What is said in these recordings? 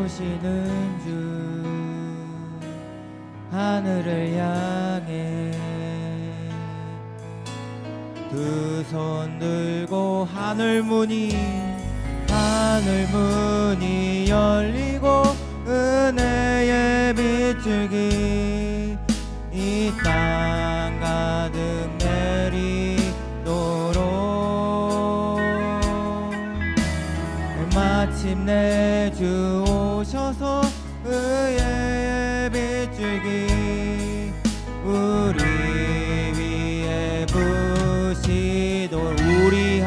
베푸시는 주 하늘을 향해 두 손 들고 하늘 문이 하늘 문이 열리고 은혜의 빛줄기 이 땅 가득 내리도록. 마침내 주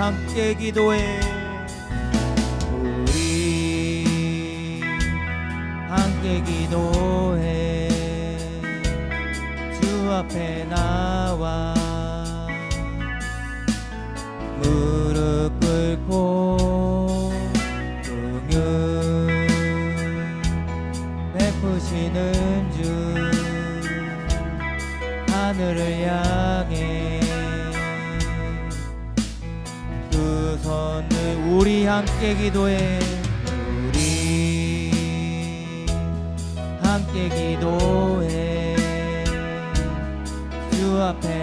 함께 기도해. 우리 함께 기도해. 주 앞에 나와 함께 기도해 우리. 함께 기도해. 주 앞에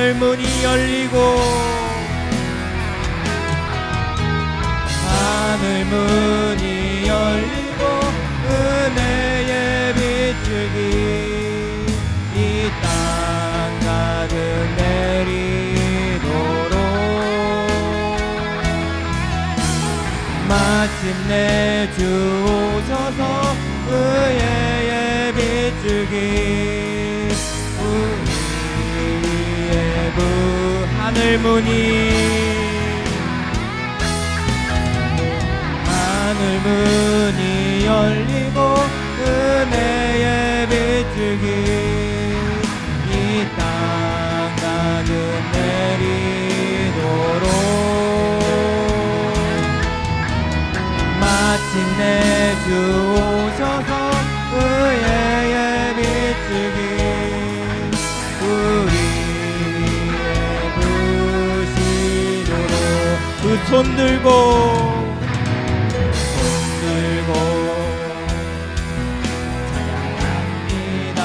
하늘 문이 열리고 하늘 문이 열리고 은혜의 빛줄기 이 땅 가득 내리도록 마침내 주 오셔서 의의 빛줄기 문이 하늘 문이 열리고 은혜의 빛줄기 이땅 가득 내리도록 마침내 주 오셔서 손 들고 손 들고. 찬양합니다.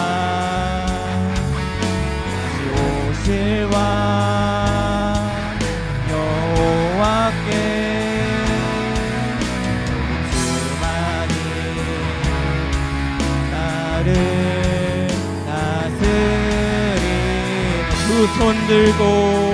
다시 오실 왕 여호와께 주만이 나를 다스리는 두손 들고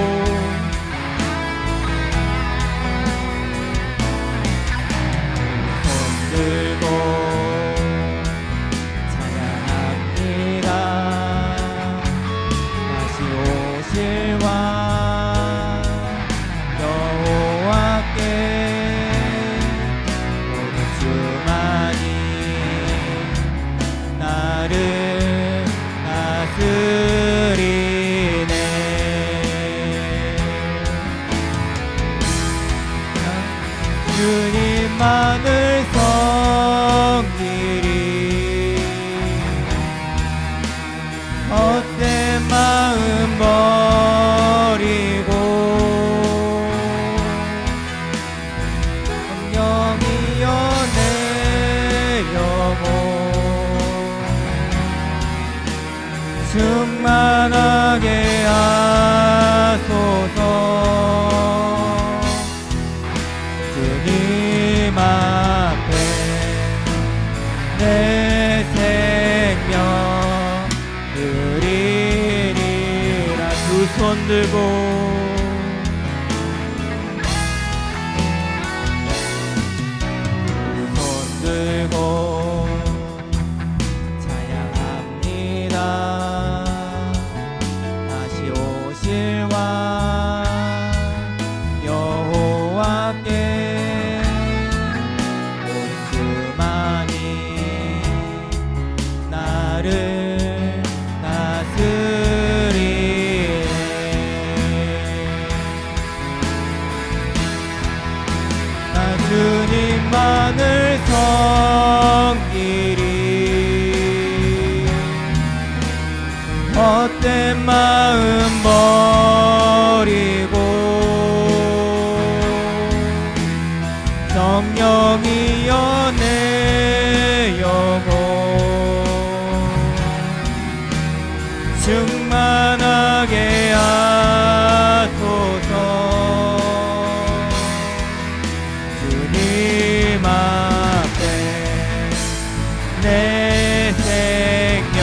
충만하게 하소서. 주님 앞에 내 생명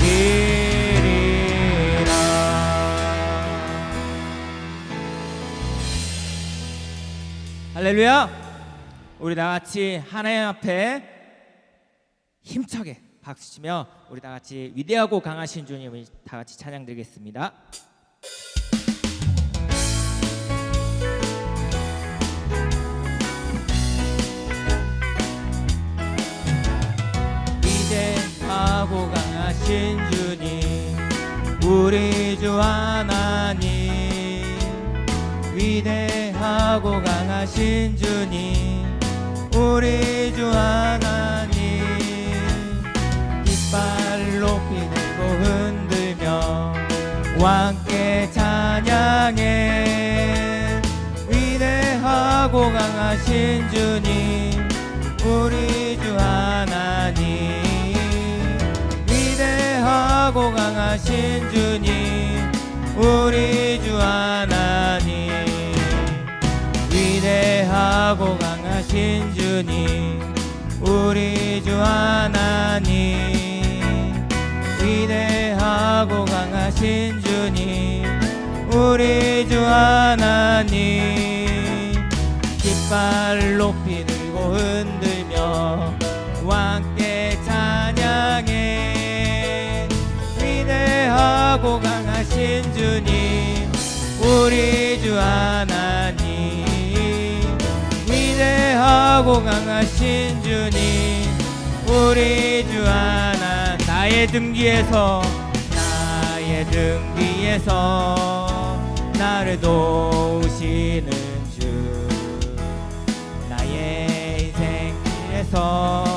드리리라. 할렐루야. 우리 다 같이 하나님 앞에 힘차게 박수치며 우리 다 같이 위대하고 강하신 주님을 다 같이 찬양드리겠습니다. 위대하고 강하신 주님 우리 주 하나님. 위대하고 강하신 주님 우리 주 하나님 강하신 주님 우리 주 하나님. 위대하고 강하신 주님 우리 주 하나님. 위대하고 강하신 주님 우리 주 하나님. 위대하고 강하신 주님 우리 주 하나님. 깃 발 높이 들고 흔들며 왕께 찬양해. 위대하고 강하신 주님 우리 주 하나님. 위대하고 강하신 주님 우리 주 하나. 나의 등 뒤에서 나의 등 뒤에서 나를 도우시는 길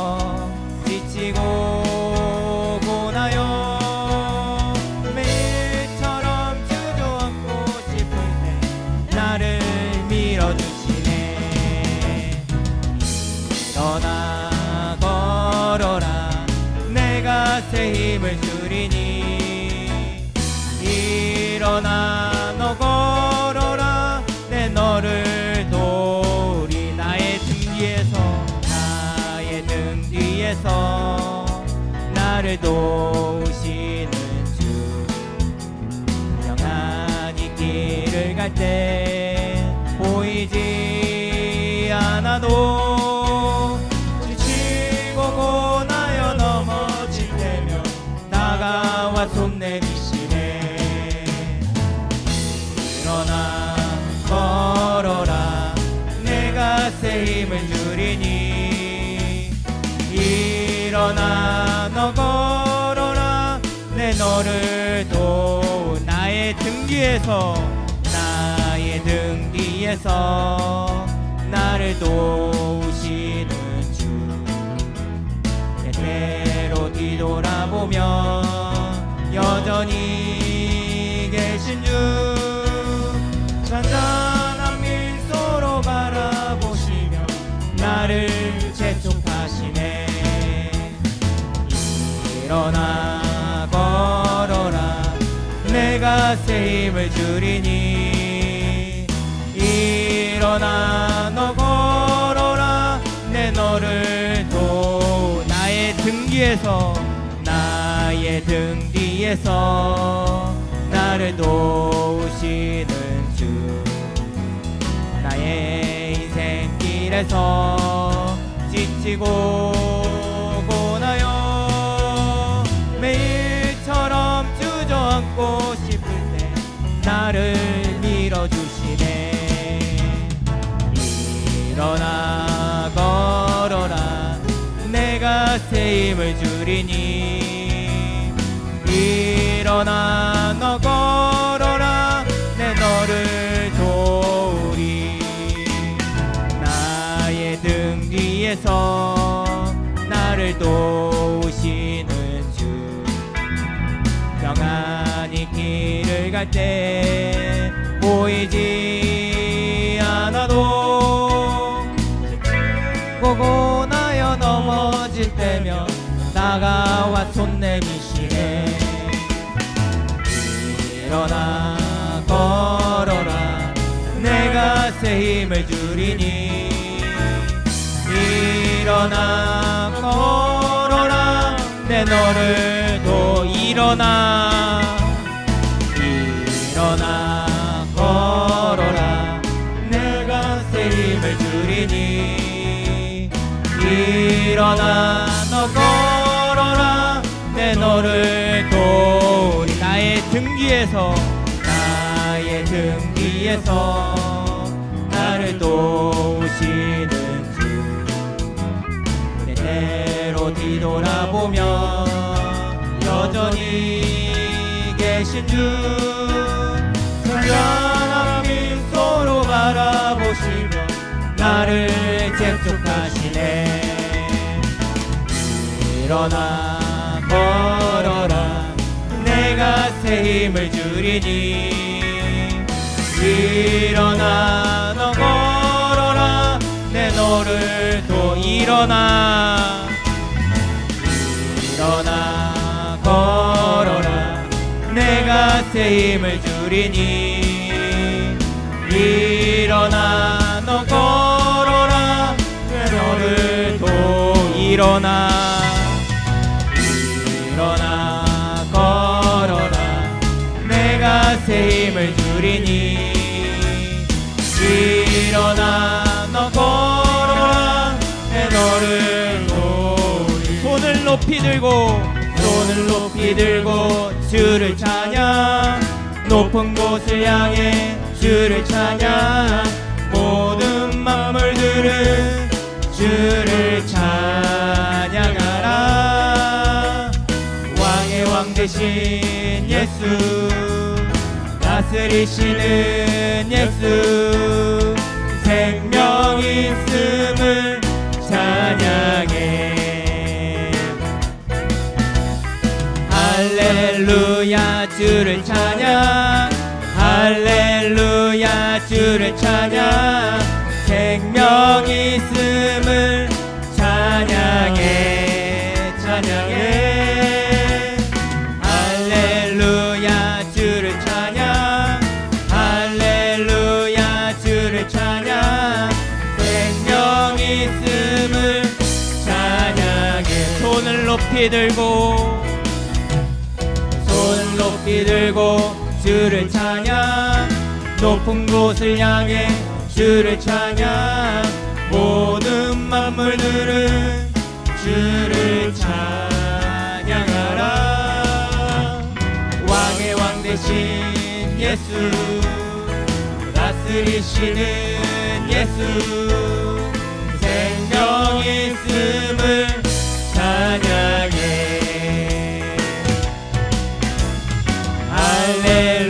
등 뒤에서 나의 등 뒤에서 나를 도우시는 주. 때때로 뒤돌아보면 여전히 계신 주 새 힘을 주리니 일어나 너 걸어라. 내 너를 도 나의 등 뒤에서 나의 등 뒤에서 나를 도우시는 주. 나의 인생길에서 지치고 힘을 주리니. 일어나 너 걸어라. 내 너를 도우리. 나의 등 뒤에서 나를 도우시는 주. 평안히 길을 갈 때 보이지 새 힘을 주리니 일어나 걸어라. 내 너를 도 일어나. 일어나 걸어라. 내가 새 힘을 주리니 일어나 너 걸어라. 내 너를 도우리 나의 등 뒤에서 나의 등 뒤에서 나를 도우시는 주. 때때로 뒤돌아보며 여전히 계신 주. 선량한 미소로 바라보시며 나를 재촉하시네. 일어나 걸어라. 내가 새 힘을 주리니 일어나 너 걸어라. 내 너를 도 일어나. 일어나 걸어라. 내가 새 힘을 주리니. 일어나 너 걸어라. 내 너를 도 일어나. 일어나 걸어라. 내가 새 힘을 주리니 일어나 너 걸어라. 내 너를 도우리. 손을 높이 들고 손을 높이 들고 주를 찬양 높은 곳을 향해 주를 찬양 모든 만물들은 주를 찬양하라. 왕의 왕 되신 예수. 다스리시는 예수 생명 있음을 찬양해. 할렐루야 주를 찬양. 할렐루야 주를 찬양 높은 곳을 향해 주를 찬양. 모든 만물들은 주를 찬양하라. 왕의 왕 되신 예수 다스리시는 예수 생명 있음을 찬양해. 할렐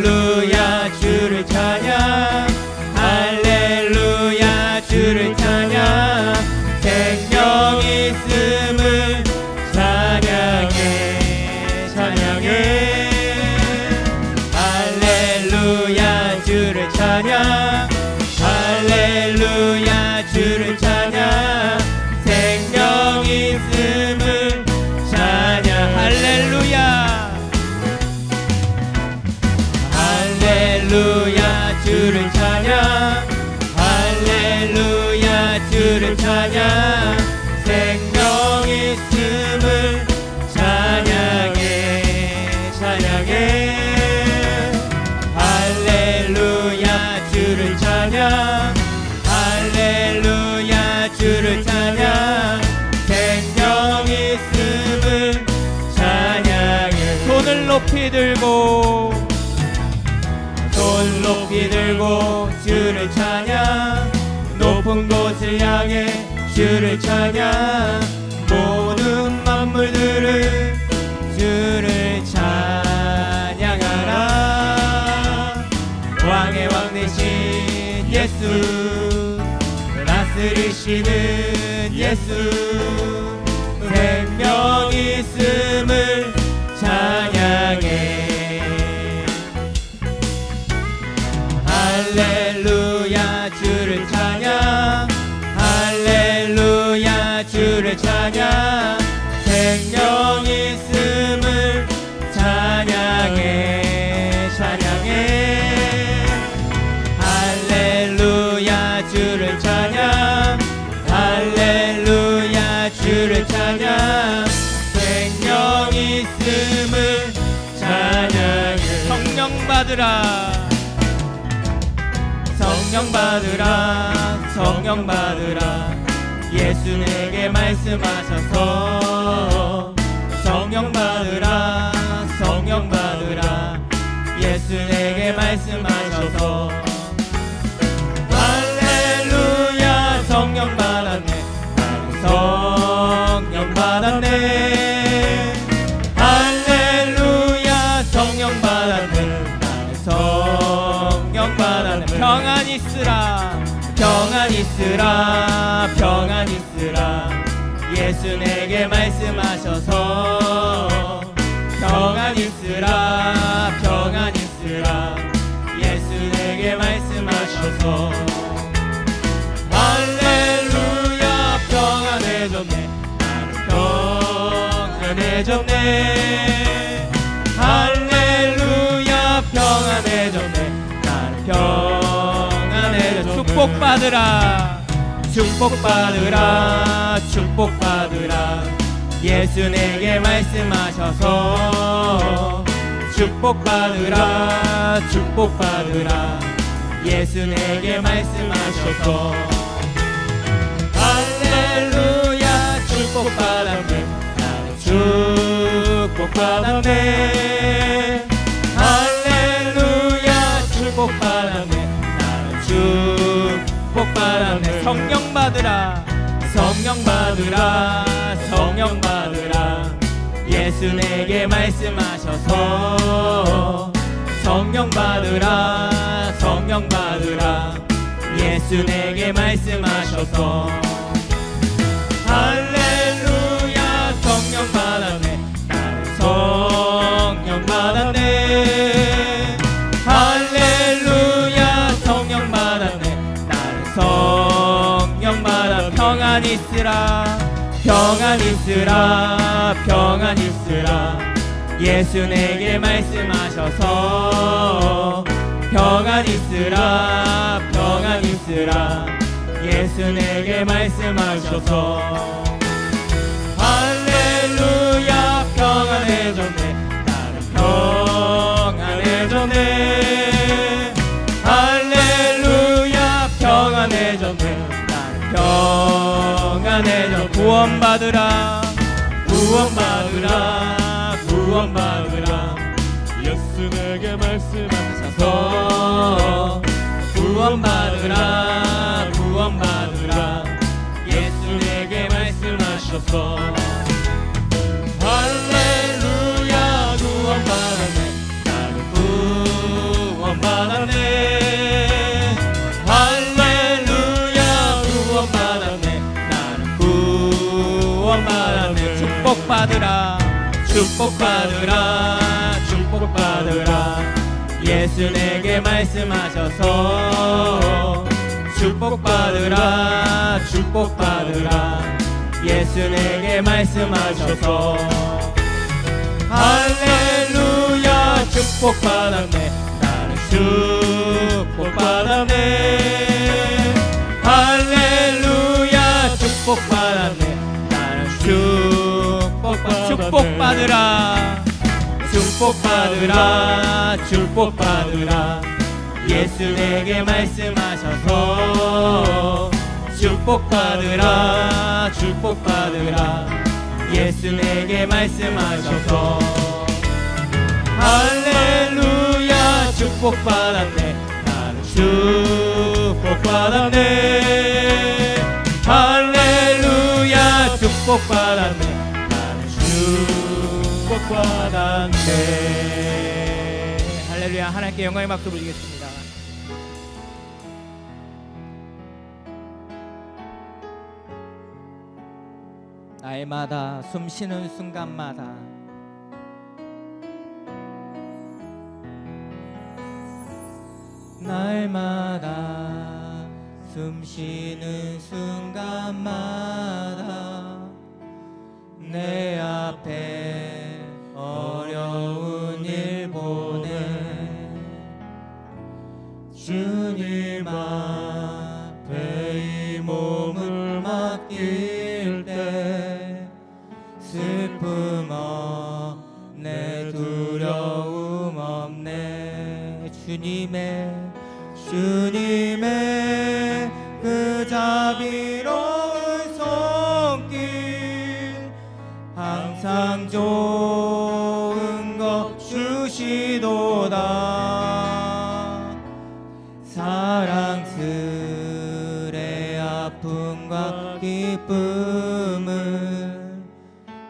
들고 손 높이 들고 주를 찬양 높은 곳을 향해 주를 찬양 모든 만물들을 주를 찬양하라. 왕의 왕 대신 예수 다스리시는 예수 생명 있음을 찬 받으라. 성령 받으라. 성령 받으라. 예수 내게 말씀하셔서. 성령 받으라. 성령 받으라. 예수 내게 말씀하셔서 있으라 평안 있으라. 예수 내게 말씀하셔서. 평안 있으라 평안 있으라. 예수 내게 말씀하셔서. 할렐루야 평안해졌네 나는 평안해졌네 할렐루야 평안해졌네 나는 평안해졌네 축복받으라 축복받으라 축복받으라. 예수 내게 말씀하셔서 축복받으라 축복받으라. 예수 내게 말씀하셔서 할렐루야 축복받았네. 나는 축복받았네. 할렐루야 축복받았네. 나는 축복받았네. 성령 받으라. 성령 받으라. 성령 받으라. 예수 내게 말씀하셔서 성령 받으라. 성령 받으라. 예수 내게 말씀하셔서 평안 있으라 평안 있으라. 예수 내게 말씀하셔서 평안 있으라 평안 있으라. 예수 내게 말씀하셔서. 할렐루야 평안해졌네 평안해졌 구원받으라. 구원받으라. 구원받으라. 예수 내게 말씀하셔서 서 구원받으라. 구원받으라. 예수 내게 말씀하셔서 축복받으라. 축복받으라. 축복받으라. 예수 내게 말씀하셔서 축복받으라. 축복받으라. 예수 내게 말씀하셔서 할렐루야. 축복받았네. 나는 축복받았네 받으라. 축복 받으라. 축복 받으라. 예수 내게 말씀하셔서 축복 받으라. 축복 받으라. 예수 내게 말씀하셔서 할렐루야. 축복 받았네. 나는 축복 받았네. 할렐루야. 축복 받았네. 나는 축복 받았네 할렐루야 하나님께 영광의 박수 부르겠습니다. 날마다 숨 쉬는 순간마다 날마다 숨 쉬는 순간마다 내 앞에 주님의 주님의 그 자비로운 손길. 항상 좋은 것 주시도다. 사랑스레 아픔과 기쁨을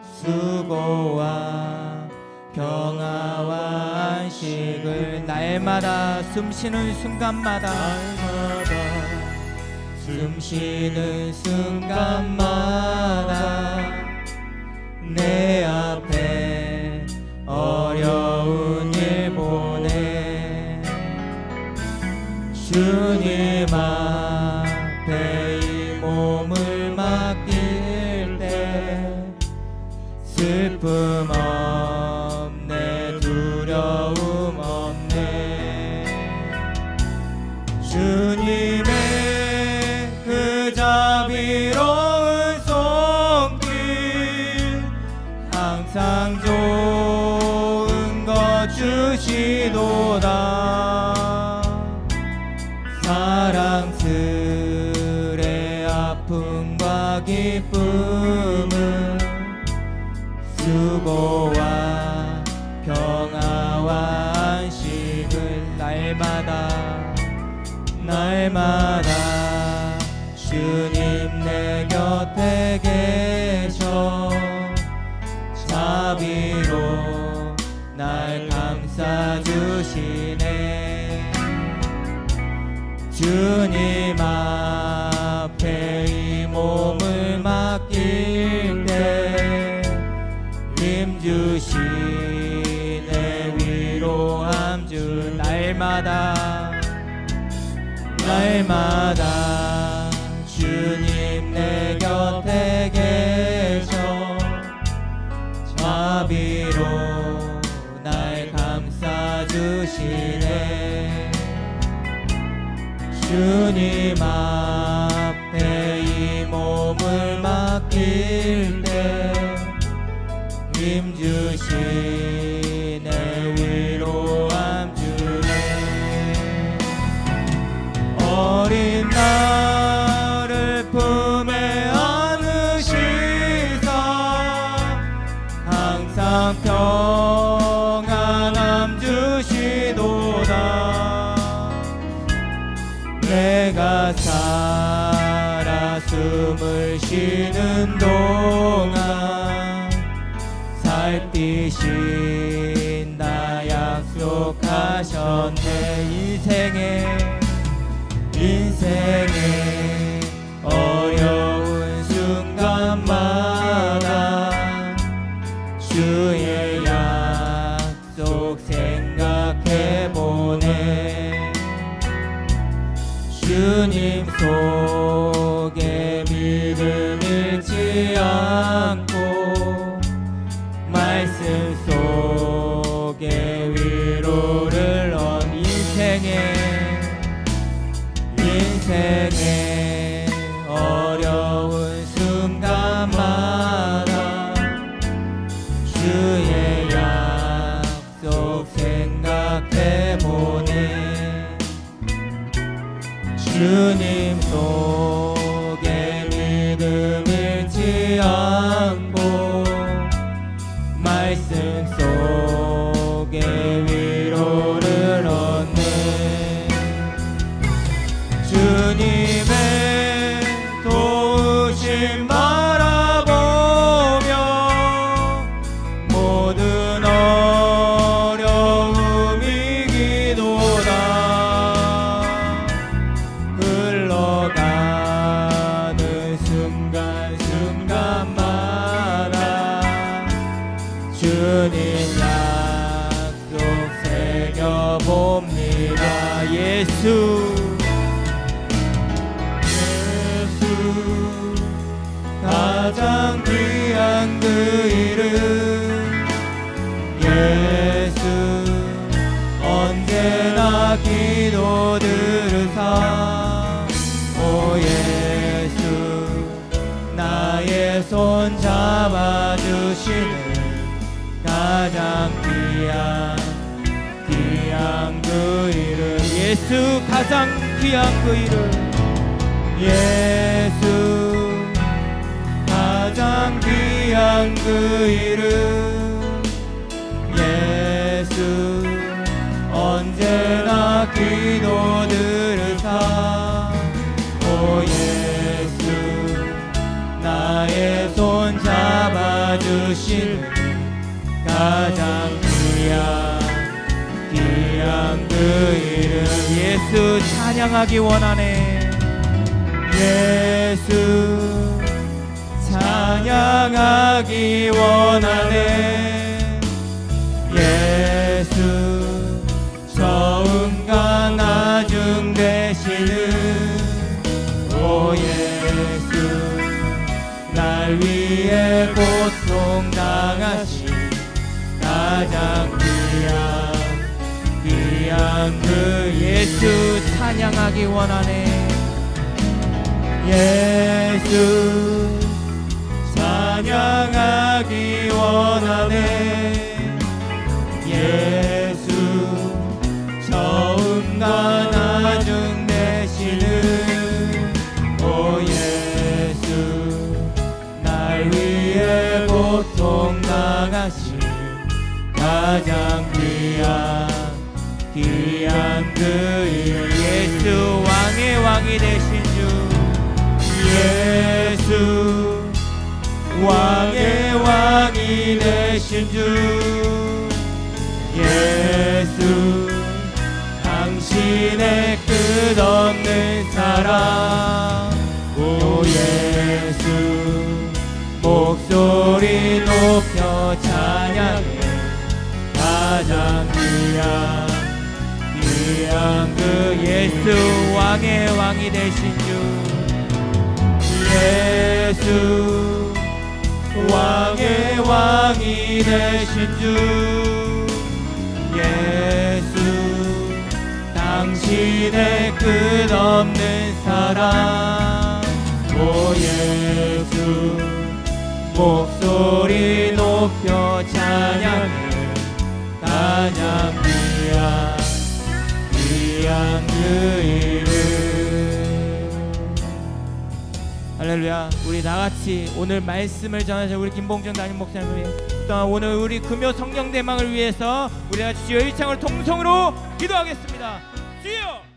수고와 날마다 숨쉬는 순간마다. 숨 쉬는 순간마다. 내 앞 기쁨을 수고와 평화와 안식을 날마다 날마다 주님 내 곁에 계셔. 자비로 날 감싸주시네. 주님 앞 날마다 날마다 주님 내 곁에 계셔. 자비로 날 감싸주시네. 주님 앞에 이 몸을 맡길 때 힘주시 주의 약속 생각해 보네. 주님 속 잡아주시는 가장 귀한 귀한 그 이름. 예수 가장 귀한 그 이름. 예수 가장 귀한 그 이름. 예수 언제나 기도 들으사 주신 가장 귀한 귀한 그 이름. 예수 찬양하기 원하네. 예수 찬양하기 원하네. 예수 처음과 나중 되시는 오 예수 날 위해 고통 당하신 가장 귀한 귀한 그 예수 찬양하기 원하네. 예수 찬양하기 원하네 가장 귀한 귀한 그 이름 예수 왕의 왕이 되신 주. 예수 왕의 왕이 되신 주. 예수 당신의 끝없는 사랑. 오 예수 목소리 높여 찬양해 가장 귀한 귀한 그 예수 왕의 왕이 되신 주. 예수 왕의 왕이 되신 주. 예수 당신의 끝없는 사랑. 오 예수 목소리 높여 찬양 해 가장 귀한 귀한 그 이름 할렐루야. 우리 나같이 오늘 말씀을 전하신 우리 김봉준 담임 목사님을 위해 또한 오늘 우리 금요 성령 대망을 위해서 우리 같이 주여 일창을 통성으로 기도하겠습니다. 주여